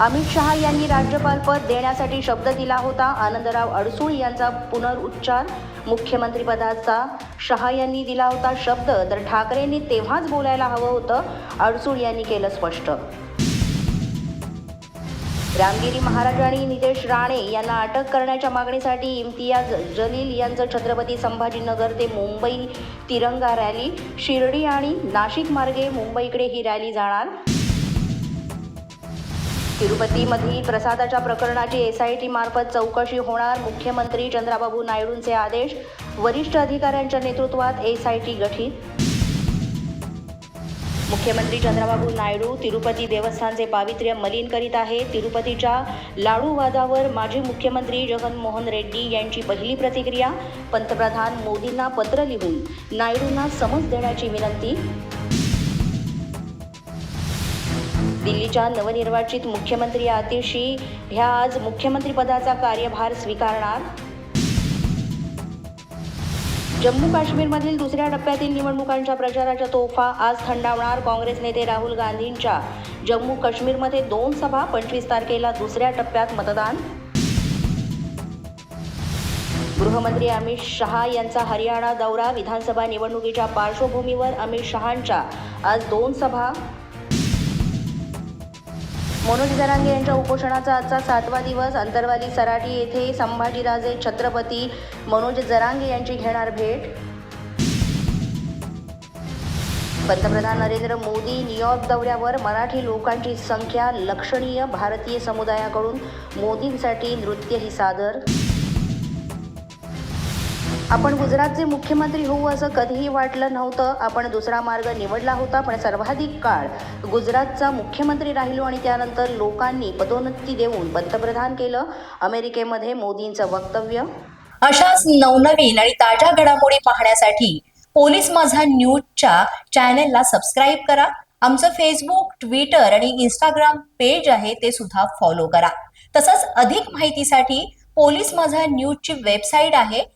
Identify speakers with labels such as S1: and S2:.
S1: अमित शहा यांनी राज्यपाल पद देण्यासाठी शब्द दिला होता. आनंदराव अडसूळ यांचा पुनरुच्चार मुख्यमंत्रीपदाचा शहा यांनी दिला होता शब्द. तर ठाकरेंनी तेव्हाच बोलायला हवं होतं अडसूळ यांनी केलं स्पष्ट. रामगिरी महाराज आणि नितेश राणे यांना अटक करण्याच्या मागणीसाठी इम्तियाज जलील यांचं छत्रपती संभाजीनगर ते मुंबई तिरंगा रॅली शिर्डी आणि नाशिक मार्गे मुंबईकडे ही रॅली जाणार. तिरुपतीमधील प्रसादाच्या प्रकरणाची एस आय टी मार्फत चौकशी होणार मुख्यमंत्री चंद्राबाबू नायडूंचे आदेश वरिष्ठ अधिकाऱ्यांच्या नेतृत्वात एस आय टी गठीत. मुख्यमंत्री चंद्राबाबू नायडू तिरुपती देवस्थानचे पावित्र्य मलिन करीत आहे तिरुपतीच्या लाडूवादावर माजी मुख्यमंत्री जगनमोहन रेड्डी यांची पहिली प्रतिक्रिया. पंतप्रधान मोदींना पत्र लिहून नायडूंना समज देण्याची विनंती. दिल्लीच्या नवनिर्वाचित मुख्यमंत्री आतिशी. ह्या आज मुख्यमंत्रीपदाचा कार्यभार स्वीकारणार. जम्मू काश्मीरमधील दुसऱ्या टप्प्यातील निवडणुकांच्या प्रचाराच्या तोफा आज थंडावणार काँग्रेस नेते राहुल गांधींच्या. जम्मू काश्मीरमध्ये दोन सभा पंचवीस तारखेला दुसऱ्या टप्प्यात मतदान. गृहमंत्री अमित शहा यांचा हरियाणा दौरा विधानसभा निवडणुकीच्या पार्श्वभूमीवर अमित शहांच्या. आज दोन सभा मनोज जरांगे यांच्या उपोषणाचा आजचा सातवा दिवस अंतरवाली सराटी येथे संभाजीराजे छत्रपती मनोज जरांगे यांची घेणार भेट. पंतप्रधान नरेंद्र मोदी न्यूयॉर्क दौऱ्यावर मराठी लोकांची संख्या लक्षणीय भारतीय समुदायाकडून मोदींसाठी नृत्यही सादर. आपण गुजरातचे मुख्यमंत्री होऊ असं कधीही वाटलं नव्हतं. आपण दुसरा मार्ग निवडला होता पण सर्वाधिक काळ गुजरातचा मुख्यमंत्री राहिलो आणि त्यानंतर लोकांनी पदोन्नती देऊन पंतप्रधान केलं. अमेरिकेमध्ये मोदींचं वक्तव्य?
S2: अशाच नवनवीन आणि ताज्या घडामोडी पाहण्यासाठी पोलीस माझा न्यूजच्या चॅनेलला सबस्क्राईब करा. आमचं फेसबुक ट्विटर आणि इंस्टाग्राम पेज आहे ते सुद्धा फॉलो करा. तसंच अधिक माहितीसाठी पोलीस माझा न्यूजची वेबसाईट आहे